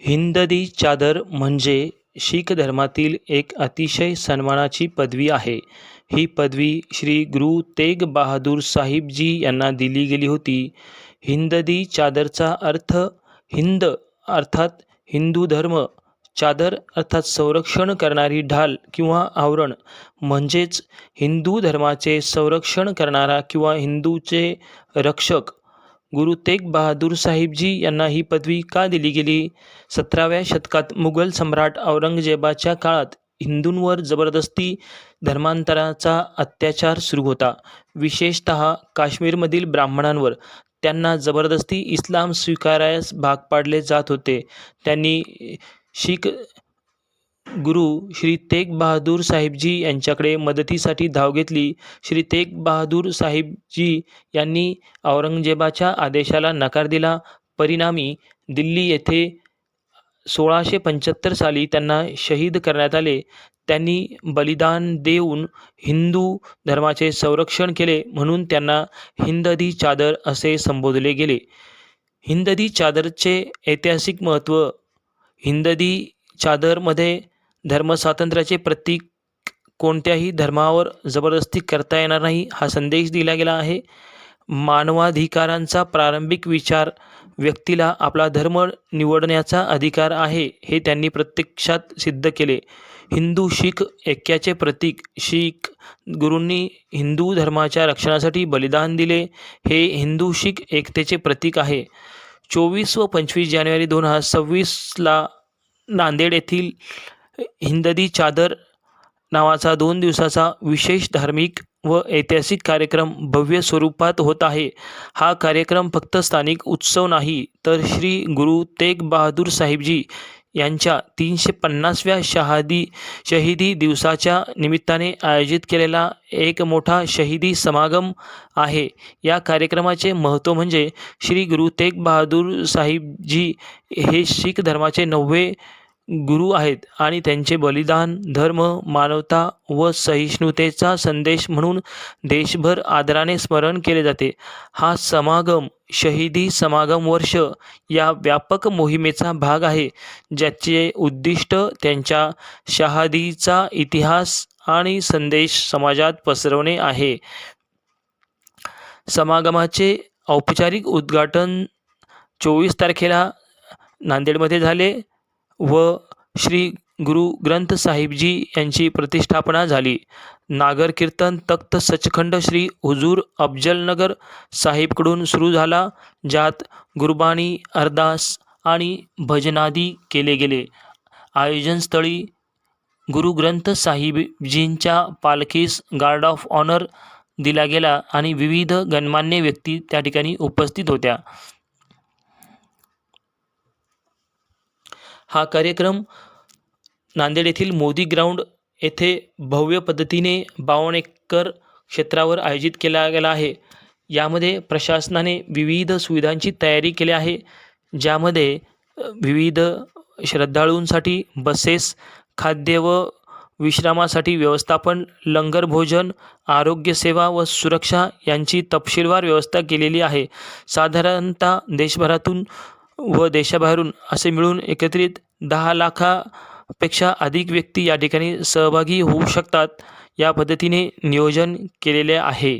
हिंददी चादर म्हणजे शीख धर्मातील एक अतिशय सन्मानाची पदवी आहे. ही पदवी श्री गुरु तेग बहादूर साहिबजी यांना दिली गेली होती. हिंददी चादरचा अर्थ हिंद अर्थात हिंदू धर्म चादर अर्थात संरक्षण करणारी ढाल किंवा आवरण म्हणजेच हिंदू धर्माचे संरक्षण करणारा किंवा हिंदूचे रक्षक गुरु तेग बहादूर साहिबजी यांना ही पदवी का दिली गेली? सतराव्या शतकात मुघल सम्राट औरंगजेबाच्या काळात हिंदूंवर जबरदस्ती धर्मांतराचा अत्याचार सुरू होता. विशेषत काश्मीरमधील ब्राह्मणांवर त्यांना जबरदस्ती इस्लाम स्वीकारायस भाग पाडले जात होते. त्यांनी शीख गुरु श्री तेग बहादूर साहिबजी यांच्याकडे मदतीसाठी धाव घेतली. श्री तेग बहादूर साहिबजी यांनी औरंगजेबाच्या आदेशाला नकार दिला. परिणामी दिल्ली येथे सोळाशे पंच्याहत्तर साली त्यांना शहीद करण्यात आले. त्यांनी बलिदान देऊन हिंदू धर्माचे संरक्षण केले म्हणून त्यांना हिंददी चादर असे संबोधले गेले. हिंददी चादरचे ऐतिहासिक महत्त्व हिंददी चादरमध्ये धर्मस्वातंत्र्याचे प्रतीक कोणत्याही धर्मावर जबरदस्ती करता येणार नाही हा संदेश दिला गेला आहे. मानवाधिकारांचा प्रारंभिक विचार व्यक्तीला आपला धर्म निवडण्याचा अधिकार आहे हे त्यांनी प्रत्यक्षात सिद्ध केले. हिंदू शीख ऐक्याचे प्रतीक शीख गुरूंनी हिंदू धर्माच्या रक्षणासाठी बलिदान दिले हे हिंदू शीख एकतेचे प्रतीक आहे. चोवीस व पंचवीस जानेवारी दोन हजार सव्वीसला नांदेड येथील हिंददी चादर नावाचा दोन दिवसाचा विशेष धार्मिक व ऐतिहासिक कार्यक्रम भव्य स्वरूपात होत आहे. हा कार्यक्रम फक्त स्थानिक उत्सव नाही तर श्री गुरु तेग बहादूर साहिबजी यांच्या तीनशे पन्नासव्या शहादी शहीदी दिवसाच्या निमित्ताने आयोजित केलेला एक मोठा शहीदी समागम आहे. या कार्यक्रमाचे महत्त्व म्हणजे श्री गुरु तेग बहादूर साहिबजी हे शीख धर्माचे नववे गुरु आहेत आणि त्यांचे बलिदान धर्म मानवता व सहिष्णुतेचा संदेश म्हणून देशभर आदराने स्मरण केले जाते. हा समागम शहीदी समागम वर्ष या व्यापक मोहिमेचा भाग आहे ज्याचे उद्दिष्ट त्यांच्या शहादीचा इतिहास आणि संदेश समाजात पसरवणे आहे. समागमाचे औपचारिक उद्घाटन चोवीस तारखेला नांदेडमध्ये झाले. व श्री गुरु ग्रंथ साहिबजी यांची प्रतिष्ठापना झाली. नागर कीर्तन तख्त सचखंड श्री हुजूर अफजलनगर साहिबकडून सुरू झाला ज्यात गुरबाणी अरदास आणि भजनादी केले गेले. आयोजनस्थळी गुरु ग्रंथ साहिबजींच्या पालखीस गार्ड ऑफ ऑनर दिला गेला आणि विविध गणमान्य व्यक्ती त्या ठिकाणी उपस्थित होत्या. हा कार्यक्रम नांदेड येथील मोदी ग्राउंड येथे भव्य पद्धतीने बावन्न एकर क्षेत्रावर आयोजित केला गेला आहे. यामध्ये प्रशासनाने विविध सुविधांची तयारी केली आहे ज्यामध्ये विविध श्रद्धाळूंसाठी बसेस खाद्य व विश्रामासाठी व्यवस्थापन लंगर भोजन आरोग्यसेवा व सुरक्षा यांची तपशीलवार व्यवस्था केलेली आहे. साधारणतः देशभरातून व देशाबाहेरून असे मिळून एकत्रित दहा लाखापेक्षा अधिक व्यक्ती या ठिकाणी सहभागी होऊ शकतात. या पद्धतीने नियोजन केलेले आहे.